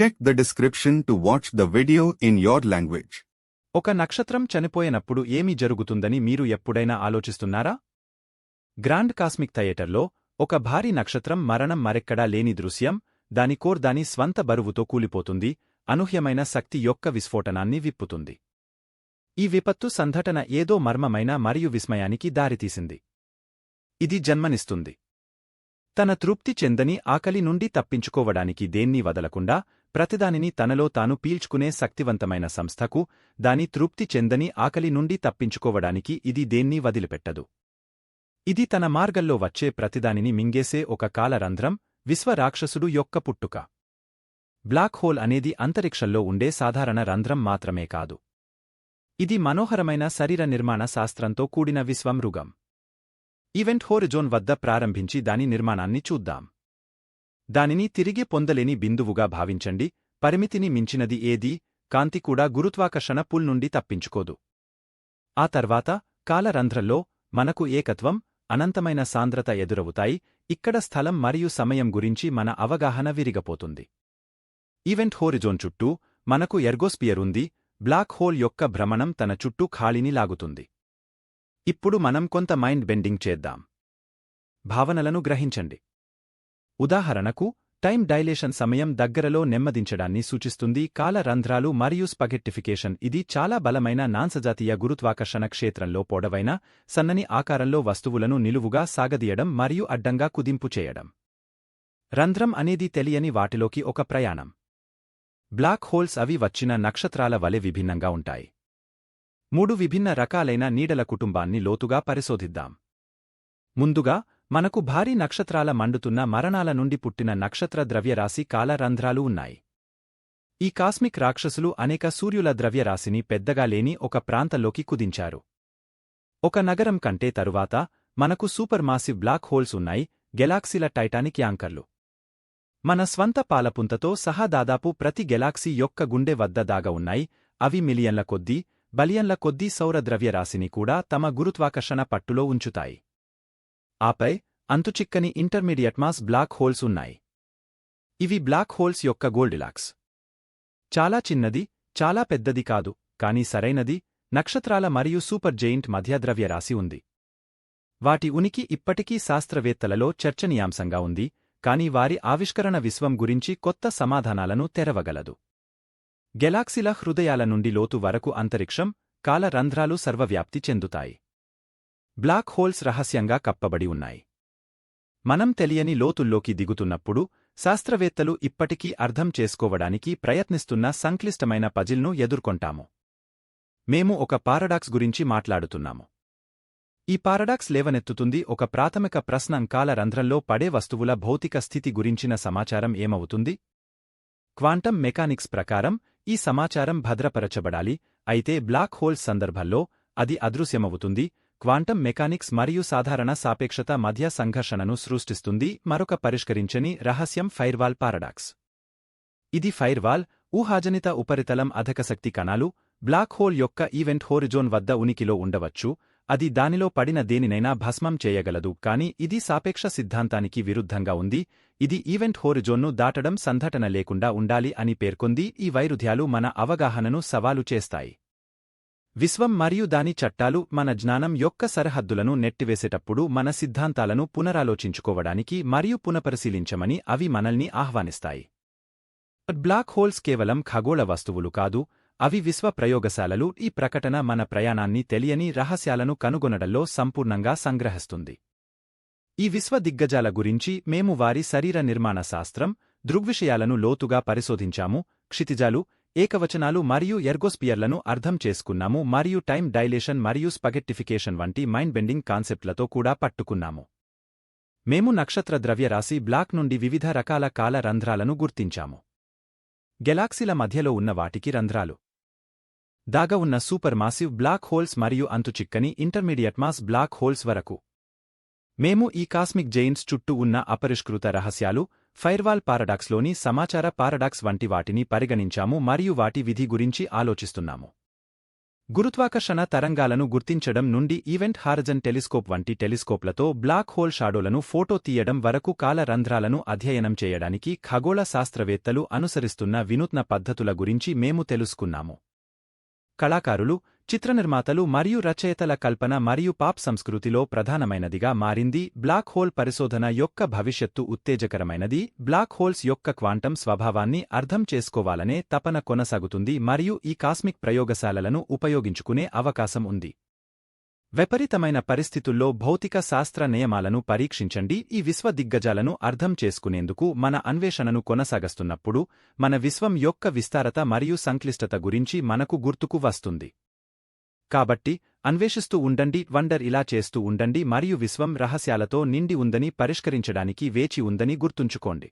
Check the description to watch the video in your language. ఒక నక్షత్రం చనిపోయినప్పుడు ఏమి జరుగుతుందని మీరు ఎప్పుడైనా ఆలోచిస్తున్నారా? గ్రాండ్ కాస్మిక్ థియేటర్లో ఒక భారీ నక్షత్రం మరణం మరెక్కడా లేని దృశ్యం దాని కోర్ దాని స్వంత బరువుతో కూలిపోతుంది అనూహ్యమైన శక్తి యొక్క విస్ఫోటనాన్ని విప్పుతుంది. ఈ విపత్తు సంఘటన ఏదో మర్మమైన మరియు విస్మయానికి దారితీసింది. ఇది జన్మనిస్తుంది. తన తృప్తి చెందని ఆకలి నుండి తప్పించుకోవడానికి దేన్నీ వదలకుండా ప్రతిదానిని తనలో తాను పీల్చుకునే శక్తివంతమైన సంస్థకు దాని తృప్తి చెందని ఆకలి నుండి తప్పించుకోవడానికి ఇది దేన్ని వదిలిపెట్టదు. ఇది తన మార్గంలో వచ్చే ప్రతిదానిని మింగేసే ఒక కాలరంధ్రం విశ్వరాక్షసుడు యొక్క పుట్టుక. బ్లాక్ హోల్ అనేది అంతరిక్షంలో ఉండే సాధారణ రంధ్రం మాత్రమే కాదు. ఇది మనోహరమైన శరీర నిర్మాణ శాస్త్రంతో కూడిన విశ్వమృగం. ఈవెంట్ హోరిజోన్ వద్ద ప్రారంభించి దాని నిర్మాణాన్ని చూద్దాం. దానిని తిరిగి పొందలేని బిందువుగా భావించండి పరిమితిని మించినది ఏదీ కాంతి కూడా గురుత్వాకర్షణ పుల్ నుండి తప్పించుకోదు. ఆ తర్వాత కాలరంధ్రల్లో మనకు ఏకత్వం అనంతమైన సాంద్రత ఎదురవుతాయి ఇక్కడ స్థలం మరియు సమయం గురించి మన అవగాహన విరిగపోతుంది. ఈవెంట్ హోరిజోన్ చుట్టూ మనకు ఎర్గోస్పియర్ ఉంది బ్లాక్ హోల్ యొక్క భ్రమణం తన చుట్టూ ఖాళీని లాగుతుంది. ఇప్పుడు మనం కొంత మైండ్ బెండింగ్ చేద్దాం. భావనలను గ్రహించండి. ఉదాహరణకు టైం డైలేషన్ సమయం దగ్గరలో నెమ్మదించడాన్ని సూచిస్తుంది. కాల రంధ్రాలు మరియు స్పగెట్టిఫికేషన్ ఇది చాలా బలమైన నాన్సజాతీయ గురుత్వాకర్షణ క్షేత్రంలో పొడవైన సన్నని ఆకారంలో వస్తువులను నిలువుగా సాగదీయడం మరియు అడ్డంగా కుదింపు చేయడం. రంధ్రం అనేది తెలియని వాటిలోకి ఒక ప్రయాణం. బ్లాక్ హోల్స్ అవి వచ్చిన నక్షత్రాల వలె విభిన్నంగా ఉంటాయి. మూడు విభిన్న రకాలైన నీడల కుటుంబాన్ని లోతుగా పరిశోధిద్దాం. ముందుగా మనకు భారీ నక్షత్రాల మండుతున్న మరణాల నుండి పుట్టిన నక్షత్ర ద్రవ్యరాశి కాలరంధ్రాలు ఉన్నాయి. ఈ కాస్మిక్ రాక్షసులు అనేక సూర్యుల ద్రవ్యరాశిని పెద్దగా లేని ఒక ప్రాంతంలోకి కుదించారు. ఒక నగరం కంటే తరువాత మనకు సూపర్ మాసివ్ బ్లాక్ హోల్స్ ఉన్నాయి గెలాక్సీల టైటానిక్ యాంకర్లు. మన స్వంత పాలపుంతతో సహా దాదాపు ప్రతి గెలాక్సీ యొక్క గుండె వద్ద దాగ ఉన్నాయి అవి మిలియన్ల కొద్దీ బలియన్ల కొద్దీ సౌర ద్రవ్యరాశిని కూడా తమ గురుత్వాకర్షణ పట్టులో ఉంచుతాయి. ఆపై అంతుచిక్కని ఇంటర్మీడియట్ మాస్ బ్లాక్ హోల్స్ ఉన్నాయి. ఇవి బ్లాక్ హోల్స్ యొక్క గోల్డిలాక్స్ చాలా చిన్నది చాలా పెద్దది కాదు కానీ సరైనది నక్షత్రాల మరియు సూపర్ జెయింట్ మధ్య ద్రవ్యరాశి ఉంది. వాటి ఉనికి ఇప్పటికీ శాస్త్రవేత్తలలో చర్చనీయాంశంగా ఉంది కాని వారి ఆవిష్కరణ విశ్వం గురించి కొత్త సమాధానాలను తెరవగలదు. గెలాక్సిల హృదయాల నుండి లోతు వరకు అంతరిక్షం కాల రంధ్రాలు సర్వవ్యాప్తి చెందుతాయి. బ్లాక్ హోల్స్ రహస్యంగా కప్పబడి ఉన్నాయి. మనం తెలియని లోతుల్లోకి దిగుతున్నప్పుడు శాస్త్రవేత్తలు ఇప్పటికీ అర్థం చేసుకోవడానికి ప్రయత్నిస్తున్న సంక్లిష్టమైన పజిల్ను ఎదుర్కొంటాము. మేము ఒక పారడాక్స్ గురించి మాట్లాడుతున్నాము. ఈ పారడాక్స్ లేవనెత్తుతుంది ఒక ప్రాథమిక ప్రశ్నం కాల రంధ్రంలో పడే వస్తువుల భౌతిక స్థితి గురించిన సమాచారం ఏమవుతుంది? క్వాంటం మెకానిక్స్ ప్రకారం ఈ సమాచారం భద్రపరచబడాలి అయితే బ్లాక్ హోల్స్ సందర్భంలో అది అదృశ్యమవుతుంది క్వాంటం మెకానిక్స్ మరియు సాధారణ సాపేక్షత మధ్య సంఘర్షణను సృష్టిస్తుంది. మరొక పరిష్కరించని రహస్యం ఫైర్వాల్ పారడాక్స్. ఇది ఫైర్వాల్ ఊహాజనిత ఉపరితలం అధకశక్తి కణాలు బ్లాక్ హోల్ యొక్క ఈవెంట్ హోరిజోన్ వద్ద ఉనికిలో ఉండవచ్చు. అది దానిలో పడిన దేనినైనా భస్మం చేయగలదు కాని ఇది సాపేక్ష సిద్ధాంతానికి విరుద్ధంగా ఉంది. ఇది ఈవెంట్ హోరిజోన్ను దాటడం సంఘటన లేకుండా ఉండాలి అని పేర్కొంది. ఈ వైరుధ్యాలు మన అవగాహనను సవాలు చేస్తాయి. విశ్వం మరియు దాని చట్టాలు మన జ్ఞానం యొక్క సరహద్దులను నెట్టివేసేటప్పుడు మన సిద్ధాంతాలను పునరాలోచించుకోవడానికి మరియు పునఃపరిశీలించమని అవి మనల్ని ఆహ్వానిస్తాయి. బ్లాక్ హోల్స్ కేవలం ఖగోళ వస్తువులు కాదు అవి విశ్వ ప్రయోగశాలలు ఈ ప్రకటన మన ప్రయాణాన్ని తెలియని రహస్యాలను కనుగొనడంలో సంపూర్ణంగా సంగ్రహిస్తుంది. ఈ విశ్వ దిగ్గజాల గురించి మేము వారి శరీర నిర్మాణ శాస్త్రం దృగ్విషయాలను లోతుగా పరిశోధించాము క్షితిజాలు ఏకవచనాలు మరియు ఎర్గోస్పియర్లను అర్థం చేసుకున్నాము మరియు టైం డైలేషన్ మరియు స్పగెట్టిఫికేషన్ వంటి మైండ్ బెండింగ్ కాన్సెప్ట్లతో కూడా పట్టుకున్నాము. మేము నక్షత్ర ద్రవ్యరాశి బ్లాక్ నుండి వివిధ రకాల కాల రంధ్రాలను గుర్తించాము. గెలాక్సీల మధ్యలో ఉన్న వాటికి రంధ్రాలు. దాగ ఉన్న సూపర్ మాసివ్ బ్లాక్ హోల్స్ మరియు అంతుచిక్కని ఇంటర్మీడియట్ మాస్ బ్లాక్ హోల్స్ వరకు. మేము ఈ కాస్మిక్ జెయిన్స్ చుట్టూ ఉన్న అపరిష్కృత రహస్యాలు ఫైర్వాల్ పారడాక్స్లోని సమాచార పారడాక్స్ వంటి వాటిని పరిగణించాము మరియు వాటి విధి గురించి ఆలోచిస్తున్నాము. గురుత్వాకర్షణ తరంగాలను గుర్తించడం నుండి ఈవెంట్ హారజన్ టెలిస్కోప్ వంటి టెలిస్కోప్లతో బ్లాక్ హోల్ షాడోలను ఫోటో తీయడం వరకు కాల రంధ్రాలను అధ్యయనం చేయడానికి ఖగోళ శాస్త్రవేత్తలు అనుసరిస్తున్న వినూత్న పద్ధతుల గురించి మేము తెలుసుకున్నాము. కళాకారులు చిత్రనిర్మాతలు మరియు రచయితల కల్పన మరియు పాప్ సంస్కృతిలో ప్రధానమైనదిగా మారింది. బ్లాక్ హోల్ పరిశోధన యొక్క భవిష్యత్తు ఉత్తేజకరమైనది. బ్లాక్ హోల్స్ యొక్క క్వాంటం స్వభావాన్ని అర్థం చేసుకోవాలనే తపన కొనసాగుతుంది మరియు ఈ కాస్మిక్ ప్రయోగశాలలను ఉపయోగించుకునే అవకాశం ఉంది. విపరీతమైన పరిస్థితుల్లో భౌతిక శాస్త్ర నియమాలను పరీక్షించండి. ఈ విశ్వ దిగ్గజాలను అర్థం చేసుకునేందుకు మన అన్వేషణను కొనసాగస్తున్నప్పుడు మన విశ్వం యొక్క విస్తారత మరియు సంక్లిష్టత గురించి మనకు గుర్తుకు వస్తుంది. కాబట్టి అన్వేషిస్తూ ఉండండి వండర్ ఇలా చేస్తూ ఉండండి మరియు విశ్వం రహస్యాలతో నిండి ఉందని పరిష్కరించడానికి వేచి ఉందని గుర్తుంచుకోండి.